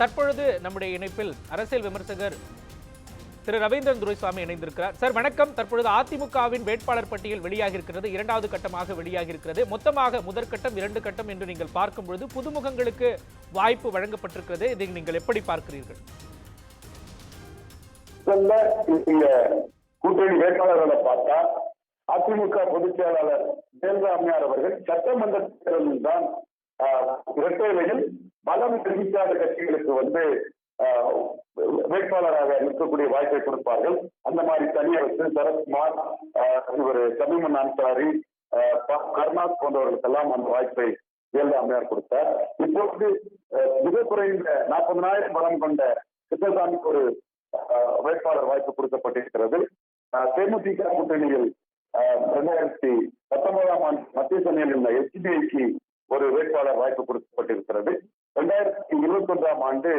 தற்பொழுது நம்முடைய இணைப்பில் அரசியல் விமர்சகர் திரு ரவீந்திரன் துரைசாமி இணைந்திருக்கிறார். சார் வணக்கம். தற்பொழுது அதிமுகவின் வேட்பாளர் பட்டியல் வெளியாகி இருக்கிறது இரண்டாவது கட்டமாக வெளியாகி இருக்கிறது மொத்தமாக முதற்கட்டம் இரண்டு கட்டம் என்று நீங்கள் பார்க்கும் பொழுது புதுமுகங்களுக்கு வாய்ப்பு வழங்கப்பட்டிருக்கிறது. இதை நீங்கள் எப்படி பார்க்கிறீர்கள்? கூட்டணி வேட்பாளர்களை பார்த்தா அதிமுக பொதுச் செயலாளர் ஜெயலலிதா அம்மையார் அவர்கள் சட்டமன்ற தேர்தலில் தான் இரட்டை பலம் தெரிவிக்காத கட்சிகளுக்கு வந்து ஆஹ், வேட்பாளராக நிற்கக்கூடிய வாய்ப்பை கொடுப்பார்கள். அந்த மாதிரி தனியரசு சரத்குமார் ஆஹ், இவர் சமீமன் அன்சாரி ஆஹ், கருணாஸ் போன்றவர்களுக்கெல்லாம் அந்த வாய்ப்பை ஜெயலலிதா அம்மையார் கொடுத்தார். இப்பொழுது மிக குறைந்த நாற்பதனாயிரம் பலம் கொண்ட கிருஷ்ணசாமிக்கு ஒரு ஆஹ் வேட்பாளர் வாய்ப்பு கொடுக்கப்பட்டிருக்கிறது. ஆஹ் தேமுதிக கூட்டணியில் ஆஹ் இரண்டாயிரத்தி பத்தொன்பதாம் ஆண்டு மத்திய சென்னையில் உள்ள எஸ்பிஐக்கு ஒரு வேட்பாளர் வாய்ப்பு கொடுக்கப்பட்டிருக்கிறது. ரெண்டாயிரத்தி இருபத்தி ஒன்றாம் ஆண்டு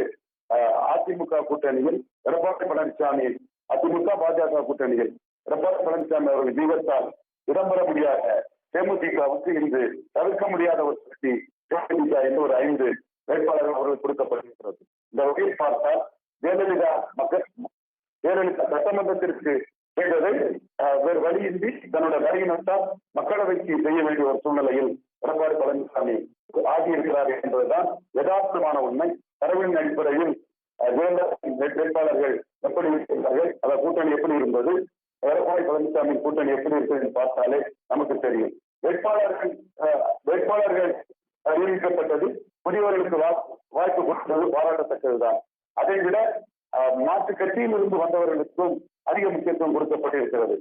அதிமுக கூட்டணியில் எடப்பாடி பழனிசாமி அதிமுக பாஜக கூட்டணியில் எடப்பாடி பழனிசாமி அவர்கள் ஜீவத்தால் இடம்பெற முடியாத தேமுதிகவுக்கு இன்று தவிர்க்க முடியாத ஒரு சக்தி தேமுதிக என்று ஒரு ஐந்து வேட்பாளர்கள் அவர்கள் கொடுக்கப்பட்டிருக்கிறது இந்த வகையில் பார்த்தால் ஜெயலலிதா மக்கள் ஜெயலலிதா சட்டமன்றத்திற்கு செய்ததை வேறு வழியின்றி தன்னோட வரியினத்தால் மக்களவைக்கு செய்ய வேண்டிய ஒரு சூழ்நிலையில் எடப்பாடி பழனிசாமி ஆகியிருக்கிறார் என்பதுதான் யதார்த்தமான உண்மை. தரவின் அடிப்படையில் வேட்பாளர்கள் எப்படி இருக்கிறார்கள் அந்த கூட்டணி எப்படி இருந்தது எடப்பாடி பழனிசாமி கூட்டணி எப்படி இருக்கிறது பார்த்தாலே நமக்கு தெரியும். வேட்பாளர்கள் வேட்பாளர்கள் அறிவிக்கப்பட்டது புதியவர்களுக்கு வா- வாய்ப்பு கொடுத்தது பாராட்டத்தக்கதுதான். அதை விட மாற்று கட்சியில் இருந்து வந்தவர்களுக்கும் அதிக முக்கியத்துவம் கொடுக்கப்பட்டிருக்கிறது.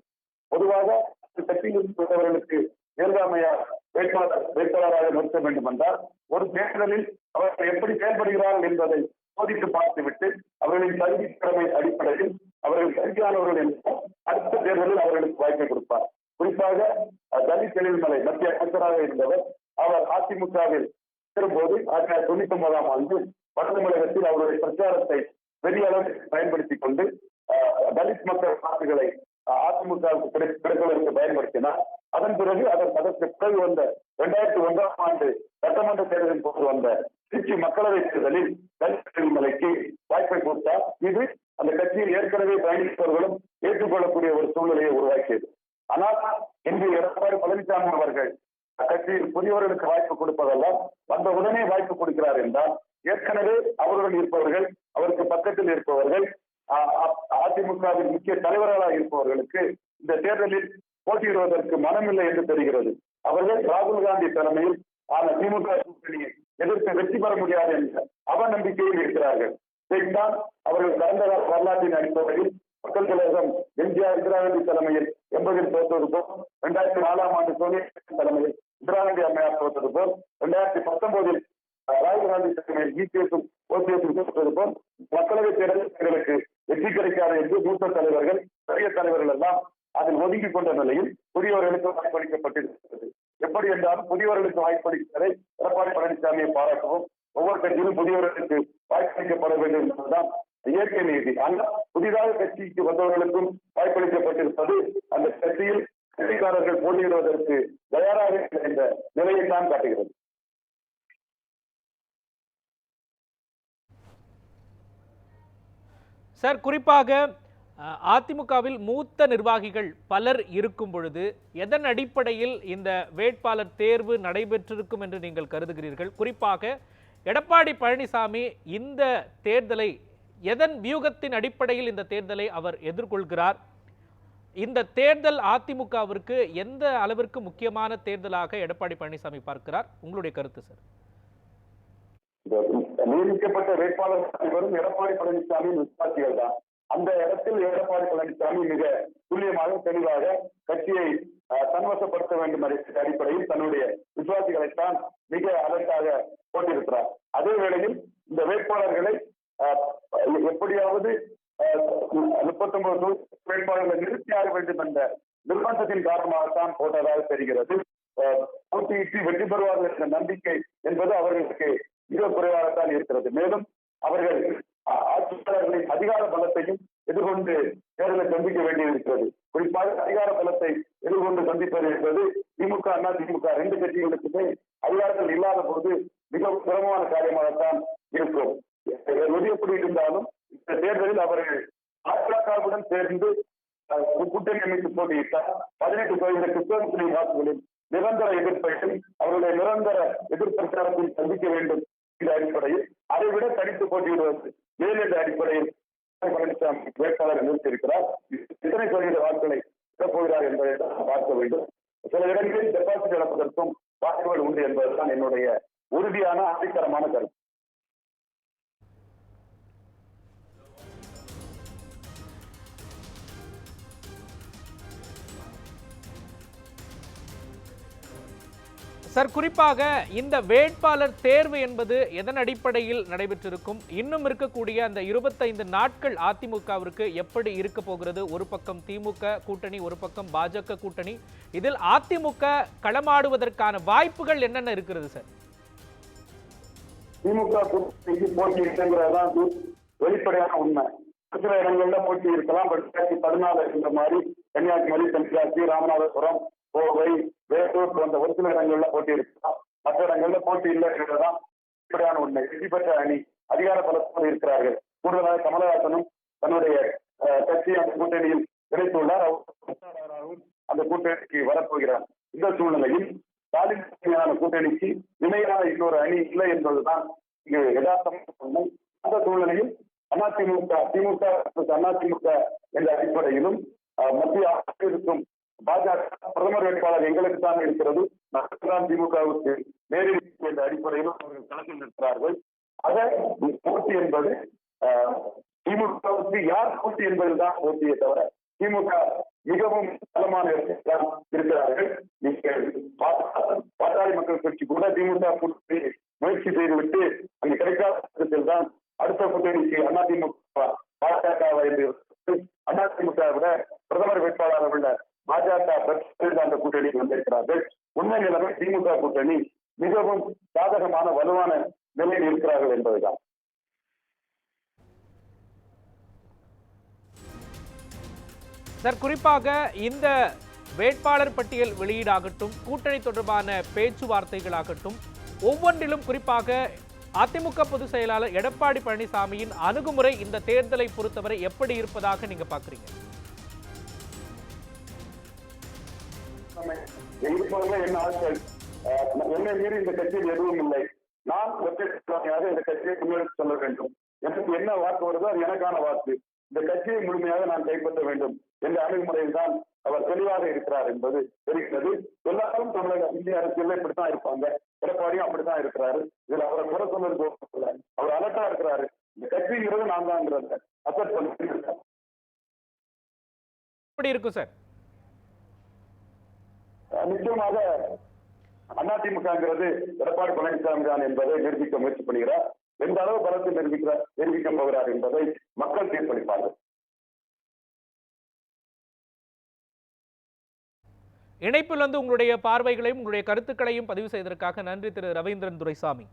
பொதுவாக கட்சியில் இருந்து வந்தவர்களுக்கு ஜெயலலிதாமையார் வேட்பாளர் வேட்பாளராக நிறுத்த வேண்டும் என்றால் ஒரு தேர்தலில் அவர்கள் எப்படி செயல்படுகிறார்கள் என்பதை சோதித்து பார்த்துவிட்டு அவர்களின் கல்வி திறமை அடிப்படையில் அவர்கள் சரியானவர்கள் என்றால் அடுத்த தேர்தலில் அவர்களுக்கு வாய்ப்பை கொடுப்பார். குறிப்பாக தலித் தெளிவுமலை மத்திய அமைச்சராக இருந்தவர் அவர் அதிமுகவில் போது ஆயிரத்தி தொள்ளாயிரத்தி தொண்ணூத்தி ஒன்பதாம் ஆண்டு வட அவருடைய பிரச்சாரத்தை பெரிய அளவில் பயன்படுத்திக் கொண்டு தலித் மக்கள் வாக்குகளை அதிமுகவுக்கு கிடை- கிடைப்பதற்கு பயன்படுத்தினார் அதன் பிறகு அதன் அதற்கு பிறகு வந்த இரண்டாயிரத்தி ஒன்றாம் ஆண்டு சட்டமன்ற தேர்தலின் போது வந்த திருச்சி மக்களவை தேர்தலில் தலித் வாய்ப்பை கொடுத்தார். இது அந்த கட்சியில் ஏற்கனவே பயணிப்பவர்களும் ஏற்றுக்கொள்ளக்கூடிய ஒரு சூழ்நிலையை உருவாக்கியது. ஆனால் இன்று எடப்பாடி பழனிசாமி அவர்கள் கட்சியில் புதியவர்களுக்கு வாய்ப்பு கொடுப்பதெல்லாம் வந்த உடனே வாய்ப்பு கொடுக்கிறார் என்றால் ஏற்கனவே அவருடன் இருப்பவர்கள் அவருக்கு பக்கத்தில் இருப்பவர்கள் அதிமுகவின் முக்கிய தலைவர்களாக இருப்பவர்களுக்கு இந்த தேர்தலில் போட்டியிடுவதற்கு மனமில்லை என்று தெரிகிறது. அவர்கள் ராகுல் காந்தி தலைமையில் ஆன திமுக கூட்டணியை எதிர்த்து வெற்றி பெற முடியாது என்ற அவநம்பிக்கையில் இருக்கிறார்கள். இதைத்தான் அவர்கள் கடந்த கால வரலாற்றின் அடிப்படையில் மக்கள் தலைவரம் எம்ஜிஆர் இந்திரா காந்தி தலைமையில் எண்பதில் தோற்றது போல் இரண்டாயிரத்தி நாலாம் ஆண்டு சோனியா தலைமையில் இந்திரா காந்தி அம்மையார் தோற்றது போல் இரண்டாயிரத்தி பத்தொன்பதில் ராகுல் காந்தி தலைமையில் இபிஎஸும் ஓபிஎஸும் தோற்றது போல் மக்களவை தேர்தல் எங்களுக்கு வெற்றி கிடைக்காது என்று மூத்த தலைவர்கள் பெரிய தலைவர்கள் எல்லாம் அதில் ஒதுங்கிக் கொண்ட நிலையில் புதியவர்களுக்கு வாய்ப்பளிக்கப்பட்டிருக்கிறது. எப்படி என்றாலும் புதியவர்களுக்கு வாய்ப்பளித்ததை எடப்பாடி பழனிசாமியை பாராட்டவும் ஒவ்வொரு கட்சியிலும் புதியவர்களுக்கு வாய்ப்பளிக்கப்பட வேண்டும் என்பதுதான் இயற்கை நீதி. ஆனால் புதிதாக கட்சிக்கு வந்தவர்களுக்கும் வாய்ப்பளிக்கப்பட்டிருப்பது அந்த கட்சியில் கட்சிக்காரர்கள் போட்டியிடுவதற்கு தயாராக இந்த நிலையை தான் காட்டுகிறது. சார் குறிப்பாக அதிமுகவில் மூத்த நிர்வாகிகள் பலர் இருக்கும் பொழுது எதன் அடிப்படையில் இந்த வேட்பாளர் தேர்வு நடைபெற்றிருக்கும் என்று நீங்கள் கருதுகிறீர்கள்? குறிப்பாக எடப்பாடி பழனிசாமி இந்த தேர்தலை எதன் வியூகத்தின் அடிப்படையில் இந்த தேர்தலை அவர் எதிர்கொள்கிறார்? இந்த தேர்தல் அதிமுகவிற்கு எந்த அளவிற்கு முக்கியமான தேர்தலாக எடப்பாடி பழனிசாமி பார்க்கிறார்? உங்களுடைய கருத்து சார். நியமிக்கப்பட்ட வேட்பாளர் அனைவரும் எடப்பாடி பழனிசாமி விசுவாசிகள் தான். அந்த இடத்தில் எடப்பாடி பழனிசாமி மிக துல்லியமாக தெளிவாக கட்சியை தன்வசப்படுத்த வேண்டும் என்ற அடிப்படையில் தன்னுடைய விசுவாசிகளைத்தான் மிக அலர்ட்டாக போட்டிருக்கிறார். அதே வேளையில் இந்த வேட்பாளர்களை அஹ், எப்படியாவது முப்பத்தொன்பது வேட்பாளர்களை நிறுத்தியாக வேண்டும் என்ற நிர்பந்தத்தின் காரணமாகத்தான் போட்டதாக தெரிகிறது. அஹ், போட்டியிட்டு வெற்றி பெறுவார்கள் என்ற நம்பிக்கை என்பது அவர்களுக்கு மிக குறைவாகத்தான் இருக்கிறது. மேலும் அவர்கள் ஆட்சியாளர்களின் அதிகார பலத்தையும் எதிர்கொண்டு தேர்தலை சந்திக்க வேண்டியிருக்கிறது. குறிப்பாக அதிகார பலத்தை எதிர்கொண்டு சந்திப்பது என்பது திமுக அண்ணா திமுக ரெண்டு கட்சிகளுக்குமே அதிகாரத்தில் இல்லாத போது மிகவும் சிரமமான காரியமாகத்தான் இருக்கும். எப்படி இருந்தாலும் இந்த தேர்தலில் அவர்கள் பாஜகவுடன் சேர்ந்து அஹ், கூட்டணி அமைத்து போட்டியிட்டார் பதினெட்டு சதவீத கிறிஸ்தவ முஸ்லிம் வாக்குகளில் நிரந்தர எதிர்ப்பையும் அவருடைய நிரந்தர எதிர்ப்பிரச்சாரத்தில் சந்திக்க வேண்டும் என்ற அடிப்படையில் அதை விட தனித்து போட்டியிடுவது. மேல் என்ற அடிப்படையில் பழனிசாமி வேட்பாளர் நிறுத்தியிருக்கிறார். எத்தனை சதவீத வாக்குகளை பெறப் போகிறார் என்பதை பார்க்க வேண்டும். சில இடங்களில் டெபாசிட் இழப்பதற்கும் வாய்ப்புகள் உண்டு என்பதுதான் என்னுடைய உறுதியான ஆதித்தரமான கருத்து. சார் குறிப்பாக இந்த வேட்பாளர் தேர்வு என்பது எதன் அடிப்படையில் நடைபெற்றிருக்கும்? இன்னும் இருக்கக்கூடிய அந்த இருபத்தைந்து நாட்கள் அதிமுகவிற்கு எப்படி இருக்க போகிறது? ஒரு பக்கம் திமுக கூட்டணி ஒரு பக்கம் பாஜக கூட்டணி. இதில் அதிமுக களமாடுவதற்கான வாய்ப்புகள் என்னென்ன இருக்கிறது சார்? திமுக கூட்டணிக்கு போட்டி இருக்குங்கிறதான் வெளிப்படையான உண்மை. சில இடங்கள்ல போட்டி இருக்கலாம் ரெண்டாயிரத்தி பதினாலு இந்த மாதிரி கன்னியாகுமரி தென்காசி ராமநாதபுரம் கோவை வேட்டூர் போன்ற ஒரு சில இடங்கள்ல போட்டி இருக்கலாம் மற்ற இடங்கள்ல போட்டி இல்லை இல்லைங்கிறதான் இப்படியான உண்மை. வெற்றி பெற்ற அணி அதிகார பலத்தோடு இருக்கிறார்கள். கூடுதலாக கமலஹாசனும் தன்னுடைய கட்சி அந்த கூட்டணியில் இணைத்துள்ளார். அவர் அந்த கூட்டணிக்கு வரப்போகிறார். இந்த சூழ்நிலையில் ஸ்டாலின் தலைமையிலான கூட்டணிக்கு இணையான இன்னொரு அணி இல்லை என்பதுதான் இங்கு யதார்த்தமான உண்மை. அந்த சூழ்நிலையில் அதிமுக திமுக அதிமுக என்ற அடிப்படையிலும் அஹ், மத்திய அரசில் இருக்கும் பாஜக பிரதமர் வேட்பாளர் எங்களுக்கு தான் இருக்கிறது நாங்கள் தான் திமுகவுக்கு நேரில் என்ற அடிப்படையில் அவர்கள் களத்தில் நிற்கிறார்கள். ஆக போட்டி என்பது திமுகவுக்கு யார் போட்டி என்பதுதான் போட்டியை தவிர திமுக மிகவும் பலமான இடத்தில் இருக்கிறார்கள். நீங்கள் பாட்டாளி மக்கள் கட்சி கூட திமுக கூட்டணி முயற்சி செய்துவிட்டு அங்கு கிடைக்காத தான் அடுத்த கூட்டணிக்கு அதிமுக பாஜக அதிமுக விட பிரதமர் வேட்பாளர் உள்ள பாஜக பிரச்சனை அந்த கூட்டணிக்கு வந்திருக்கிறார்கள். உண்மை நிலைமை திமுக கூட்டணி மிகவும் சாதகமான வலுவான நிலையில் இருக்கிறார்கள் என்பதுதான். சார் குறிப்பாக இந்த வேட்பாளர் பட்டியல் வெளியீடாகட்டும் கூட்டணி தொடர்பான பேச்சுவார்த்தைகளாகட்டும் ஒவ்வொன்றிலும் குறிப்பாக அதிமுக பொதுச் செயலாளர் எடப்பாடி பழனிசாமியின் அணுகுமுறை இந்த தேர்தலை பொறுத்தவரை எப்படி இருப்பதாக நீங்க பாக்குறீங்க எங்கிருப்பாங்க என்ன ஆட்கள் என்னை மீறி இந்த கட்சியில் எதுவும் இல்லை. நான் ஒற்றையாக இந்த கட்சியை முன்னெடுத்து சொல்ல வேண்டும். எனக்கு என்ன வாக்கு வருதோ அது எனக்கான வாக்கு. இந்த கட்சியை முழுமையாக நான் கைப்பற்ற வேண்டும் என்ற அணுகுமுறையில் தான் அவர் தெளிவாக இருக்கிறார் என்பது தெரிகிறது. எல்லாரும் தமிழக இந்திய அரசியல் இப்படித்தான் இருப்பாங்க. எடப்பாடியும் அப்படித்தான் இருக்கிறாரு. இதுல அவரை குறை சொல்றது அவர் அலட்டா இருக்கிறாரு. இந்த கட்சிங்கிறது நான் தான் அசட் பண்ணி எப்படி இருக்கும் சார். நிச்சயமாக அதிமுகங்கிறது எடப்பாடி பழனிசாமி தான் என்பதை நிரூபிக்க முயற்சி பண்ணுகிறார். எந்த அளவு பலத்தை நிரூபிக்கிறார் நிரூபிக்க போகிறார் என்பதை மக்கள் தீர்ப்பளிப்பார்கள். இணைப்பில் வந்து உங்களுடைய பார்வைகளையும் உங்களுடைய கருத்துக்களையும் பதிவு செய்ததற்காக நன்றி திரு. ரவீந்திரன் துரைசாமி.